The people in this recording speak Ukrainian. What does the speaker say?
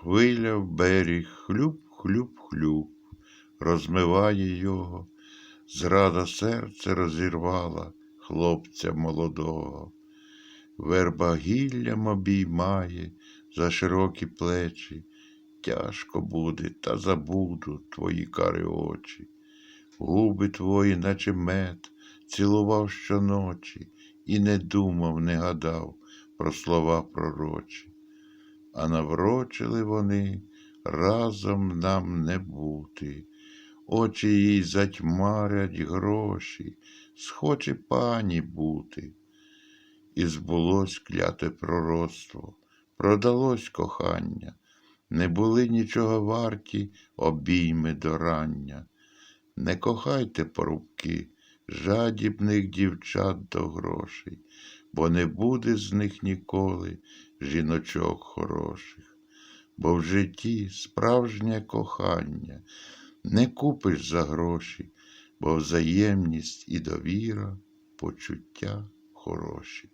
хвиля в берег, хлюб, хлюб, хлюб, розмиває його, зрада серце розірвала хлопця молодого. Верба гіллям обіймає за широкі плечі. Тяжко буде, та забуду твої кари очі. Губи твої, наче мед, цілував щоночі і не думав, не гадав про слова пророчі. А наврочили вони разом нам не бути. Очі їй затьмарять гроші, схоче пані бути. І збулось кляте пророцтво, продалось кохання, не були нічого варті обійми до рання. Не кохайте порубки, жадібних дівчат до грошей, бо не буде з них ніколи жіночок хороших. Бо в житті справжнє кохання не купиш за гроші, бо взаємність і довіра, почуття хороші.